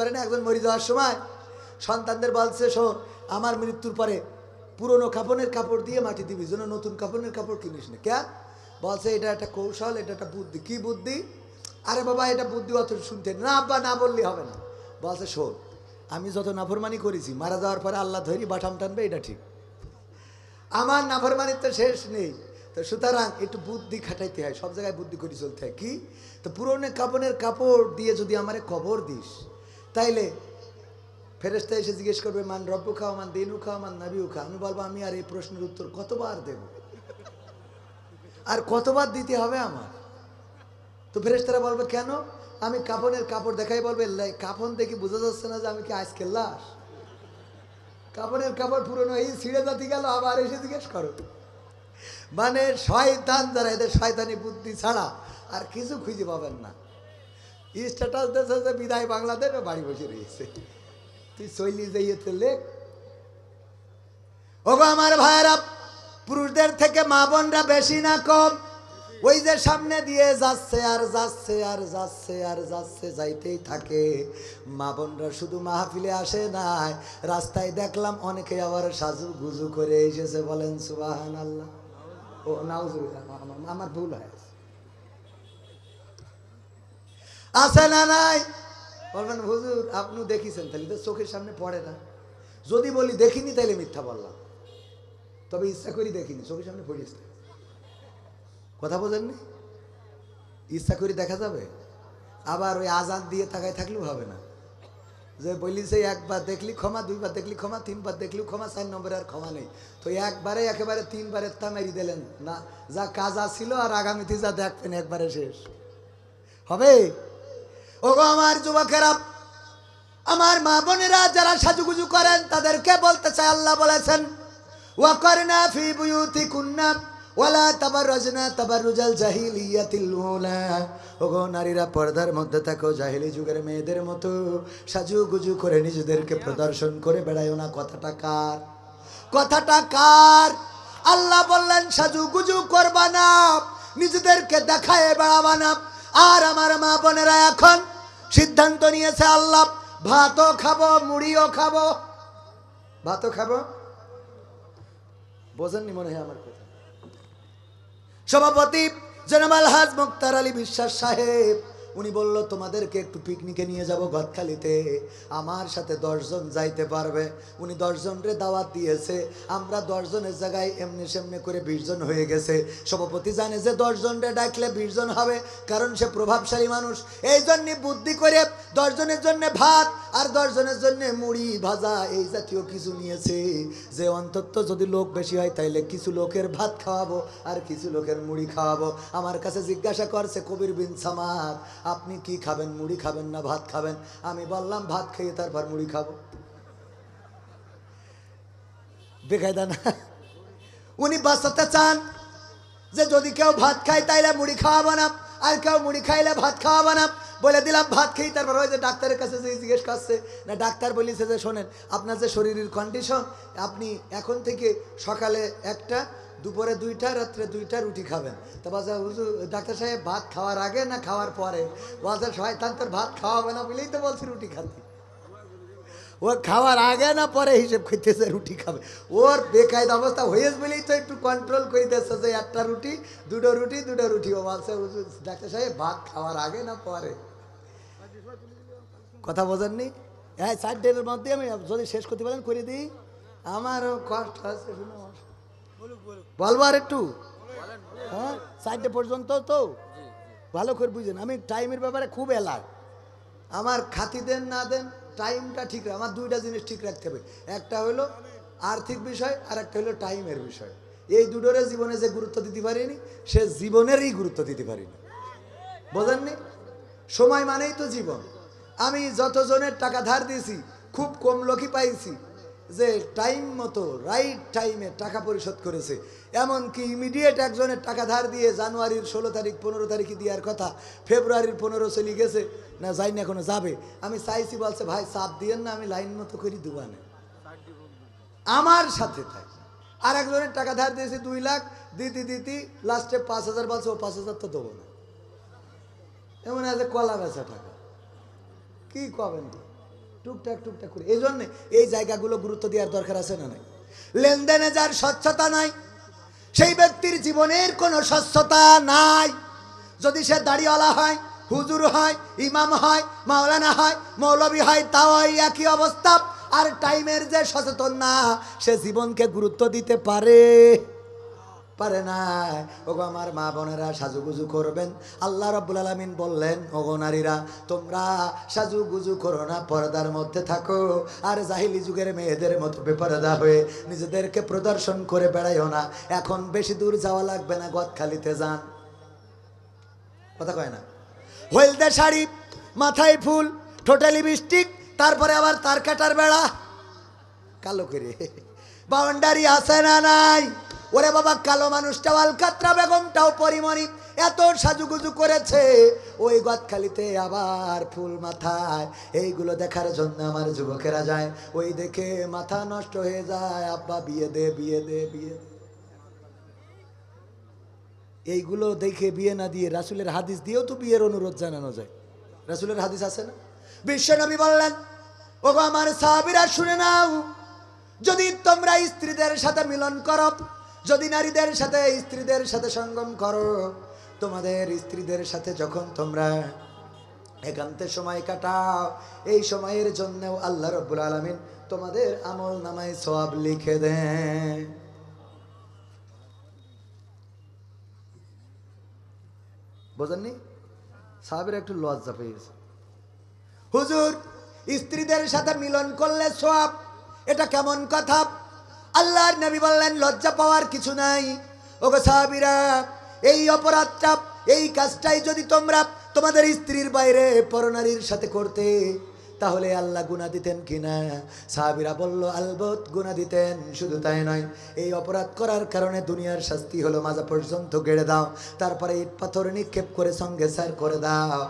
করে না, একজন মরে যাওয়ার সময় সন্তানদের বলছে, শোন, আমার মৃত্যুর পরে পুরনো কাপড়ের কাপড় দিয়ে মাটি দিবি, যেন নতুন কাপড়ের কাপড় কিনিস না। কেন বলছে, এটা একটা কৌশল, এটা একটা বুদ্ধি। কি বুদ্ধি? আরে বাবা, এটা বুদ্ধি অত শুনতে না, আব্বা, না বললে হবে না। বলছে, শোন, আমি যত নাফরমানি করেছি, মারা যাওয়ার পরে আল্লাহ ধরি বাটাম টানবে, এটা ঠিক। আমার নাফরমানির তো শেষ নেই। তো সুতরাং একটু বুদ্ধি খাটাইতে হয়, সব জায়গায় বুদ্ধি করে চলতে হয়। কি? তো পুরনো কাপড়ের কাপড় দিয়ে যদি আমারে কবর দিস তাইলে ফেরেস্তা এসে জিজ্ঞেস করবে মান রব্বু খাও মান দিনু খাও মান নাবিউ খা আমি বলব আমি আর এই প্রশ্নের উত্তর কতবার দেব? আর কতবার দিতে হবে আমার? তো ফেরেস্তারা বলবে কেন? আমি কাপড়ের কাপড় দেখাই বলবে "লাই, কাপড় দেখি বোঝা যাচ্ছে না যে আমি কি আজকে লাশ? কাপড়ের কাপড় পুরনো এই ছিঁড়ে জাতি গেল আবার এসে জিজ্ঞেস করো। মানে শয়তান যারা এদের শয়তানি বুদ্ধি ছাড়া আর কিছু খুঁজে পাবেন না। স্ট্যাটাস দেশে যে বিদায় বাংলাদেশ বাড়ি বসে রয়েছে। তুই চলি যাইয়েতে লেখ। ওগো আমার ভাইয়েরা, পুরুষদের থেকে মা বোনরা বেশি না কম। ওই যে সামনে দিয়ে যাচ্ছে আর যাচ্ছে আর যাচ্ছে আর যাচ্ছে, যাইতেই থাকে। মা বোনরা শুধু মাহফিলে আসে নাই। রাস্তায় দেখলাম অনেকে আবার সাজু গুজু করে এসেছে, বলেন সুবাহান আল্লাহ ও, নাউজুবিল্লাহ, আমার ভুল হয়েছে আছে না নাই? বলবেন, হুজুর আপনি দেখিছেন, তাহলে তো চোখের সামনে পড়ে না। যদি বলি দেখিনি, তাহলে মিথ্যা বললাম। তবে ইচ্ছা করি দেখিনি, চোখের সামনে পড়িস না। কথা বোঝেননি? ইচ্ছা করি দেখা যাবে। আবার ওই আজান দিয়ে তাকায় থাকলেও হবে না। যে বলি যে একবার দেখলি ক্ষমা, দুইবার দেখলি ক্ষমা, তিনবার দেখলি ক্ষমা, চার নম্বরে আর ক্ষমা নেই। তো একবারে একেবারে তিনবারে তা মেরি দিলেন। না, যা কাজা ছিল আর আগামীতে যা দেখবেন, একবারে শেষ। হবে? ওগো আমার যুবকেরা, আমার মা বোনেরা যারা সাজুগুজু করেন, তাদেরকে বলতে চাই, আল্লাহ বলেছেন, ওয়াকরনা ফি বুয়ুতি কুন্না ওয়ালা ওগো নারীরা পর্দার মধ্যে জাহিলি যুগের মেয়েদের মতো করে নিজেদেরকে প্রদর্শন করে না। কথাটা কার? কথাটা কার? আল্লাহ বললেন, সাজুগুজু করবা না, নিজেদেরকে দেখায় বেড়াবা না। আর আমার মা বোনেরা এখন সিদ্ধান্ত নিয়েছে, আল্লাহ, ভাতও খাব, মুড়িও খাব। ভাতও খাব? বোঝেননি মনে হয় আমার কথা। সভাপতি জনাব হাজ মুক্তার আলী বিশ্বাস সাহেব উনি বলল, তোমাদেরকে একটু পিকনিকে নিয়ে যাব গদখালিতে। আমার সাথে দশজন যাইতে পারবে। উনি দশজন রে দাওয়াত দিয়েছে। আমরা দশজনের জায়গায় এমনি সেমনি করে বিশজন হয়ে গেছে। সভাপতি জানে যে দশজনরে ডাকলে বিশজন হবে, কারণ সে প্রভাবশালী মানুষ। এই জন্যে বুদ্ধি করে দশজনের জন্য ভাত আর দশজনের জন্য মুড়ি, ভাজা, এই জাতীয় কিছু নিয়েছে। যে অন্তত যদি লোক বেশি হয়, তাইলে কিছু লোকের ভাত খাওয়াবো আর কিছু লোকের মুড়ি খাওয়াবো। আমার কাছে জিজ্ঞাসা করছে কবির বিন সামাদ, আপনি কি খাবেন? মুড়ি খাবেন না ভাত খাবেন? আমি বললাম, ভাত খেয়ে তারপর মুড়ি খাব। বেকায়দা না। উনি বাঁচাতে চান যে যদি কেউ ভাত খায়, তাইলে মুড়ি খাওয়াবো না। আর কেউ মুড়ি খাইলে ভাত খাওয়াবো না। বলে দিলাম, ভাত খেয়ে তারপর ওই যে ডাক্তারের কাছে যে জিজ্ঞেস করছে, না, ডাক্তার বলিছে যে, শোনেন, আপনার যে শরীরের কন্ডিশন আপনি এখন থেকে সকালে একটা, দুপুরে দুইটা, রাত্রে দুইটা রুটি খাবেন। তো হুজুর, ডাক্তার সাহেব, ভাত খাওয়ার আগে না খাওয়ার পরে? বলছে, শয়তান তোর ভাত খাওয়াবে না বলেই তো বলছি রুটি খাতে। ও খাওয়ার আগে না পরে হিসেব করতেছে, রুটি খাবে। ওর বেকায়দা অবস্থা হয়েছে বলেই তো একটু কন্ট্রোল করে যে, একটা রুটি, দুটো রুটি দুটো রুটি। ও বলছে ডাক্তার সাহেব, ভাত খাওয়ার আগে না পরে? কথা বোঝেননি? হ্যাঁ ষাট ডেটের মধ্যে আমি যদি শেষ করতে পারেন, করে দিই। আমারও কষ্ট আছে। বলব আর একটু? হ্যাঁ চারটে পর্যন্ত তো? ভালো করে বুঝেন, আমি টাইমের ব্যাপারে খুব এলাক আমার খাতি দেন, না দেন, টাইমটা ঠিক আমার দুইটা জিনিস ঠিক রাখতে হবে। একটা হলো আর্থিক বিষয়, আর একটা হলো টাইমের বিষয়। এই দুটোরে জীবনে যে গুরুত্ব দিতে পারিনি, সে জীবনেরই গুরুত্ব দিতে পারিনি। বোঝেননি? সময় মানেই তো জীবন। আমি যতজনের টাকা ধার দিয়েছি, খুব কম লোকই পাইছি যে টাইম মতো রাইট টাইমে টাকা পরিশোধ করেছে। এমনকি ইমিডিয়েট একজনের টাকা ধার দিয়ে জানুয়ারির ষোলো তারিখ, পনেরো তারিখে দেওয়ার কথা, ফেব্রুয়ারির পনেরো চলে গেছে, না যাই না এখনও যাবে। আমি চাইছি, বলছে, ভাই, চাপ দিয়েন না, আমি লাইন মতো করি দুবানে। আমার সাথে থাকে। আর একজনের টাকা ধার দিয়েছি দুই লাখ, দিতি দিতি লাস্টে পাঁচ হাজার বলছে, ও পাঁচ হাজার তো দেবো না। এমন আছে কলা বেচা টাকা। কি কবেন? টুকটাক টুকটাক করে। এই জন্যে এই জায়গাগুলো গুরুত্ব দেওয়ার দরকার আছে না নাই? লেনদেনে যার স্বচ্ছতা নাই, সেই ব্যক্তির জীবনের কোনো স্বচ্ছতা নাই। যদি সে দাড়িওয়ালা হয়, হুজুর হয়, ইমাম হয়, মাওলানা হয়, মৌলবী হয়, তাও একই অবস্থা। আর টাইমের যে সচেতন না সে জীবনকে গুরুত্ব দিতে পারে। পারে না ওগো আমার মা বোনেরা সাজুগুজু করবেন। আল্লাহ রব্বুল আলমিন বললেন, ওগো নারীরা, তোমরা সাজুগুজু করো না, পর্দার মধ্যে থাকো। আর জাহিলি যুগের মেয়েদের মতো বেপরদা হয়ে নিজেদেরকে প্রদর্শন করে বেড়াইও না। এখন বেশি দূর যাওয়া লাগবে না, গদখালিতে যান। কথা কয় না? হলদে শাড়ি, মাথায় ফুল, ঠোঁটে লিপস্টিক, তারপরে আবার তার কাটার বেড়া। কালো করে। বাউন্ডারি আছে না নাই? ওরে বাবা, কালো মানুষটাও আলকাত্রা বেগমটাও পরিমণি। এত সাজুগুজু করেছে, ওই গদখালিতে আবার ফুল মাথায়। এইগুলো দেখার জন্য আমার যুবকেরা যায়, ওই দেখে মাথা নষ্ট হয়ে যায়, আব্বা, বিয়ে দে বিয়ে দে, বিয়ে এইগুলো দেখে বিয়ে না দিয়ে রাসুলের হাদিস দিয়েও তো বিয়ের অনুরোধ জানানো যায়। রাসুলের হাদিস আছে না? বিশ্বনবী বললেন, ওগো আমার সাহাবিরা, শুনে নাও। যদি তোমরা স্ত্রীদের সাথে মিলন করো যদি নারীদের সাথে, স্ত্রীদের সাথে সঙ্গম করো, তোমাদের স্ত্রীদের সাথে যখন তোমরা একান্তে সময় কাটাও, এই সময়ের জন্যও আল্লাহ রব্বুল আলমিন তোমাদের আমল নামায় সব লিখে দেন। বোঝেননি? সাহাবের একটু লজ্জা পেয়ে গেছে। হুজুর, স্ত্রীদের সাথে মিলন করলে সব এটা কেমন কথা? আল্লাহর নবী বললেন, লজ্জা পাওয়ার কিছু নাই। ওগো সাহাবিরা, এই অপরাধটা, এই কাজটাই যদি তোমরা তোমাদের স্ত্রীর বাইরে পরনারীর সাথে করতে, তাহলে আল্লাহ গুণা দিতেন কিনা? সাহাবিরা বলল, আলবত গুণা দিতেন, শুধু তাই নয়। এই অপরাধ করার কারণে দুনিয়ার শাস্তি হলো, মাজা পর্যন্ত গেড়ে দাও। তারপরে ইট পাথর নিক্ষেপ করে সঙ্গে সার করে দাও।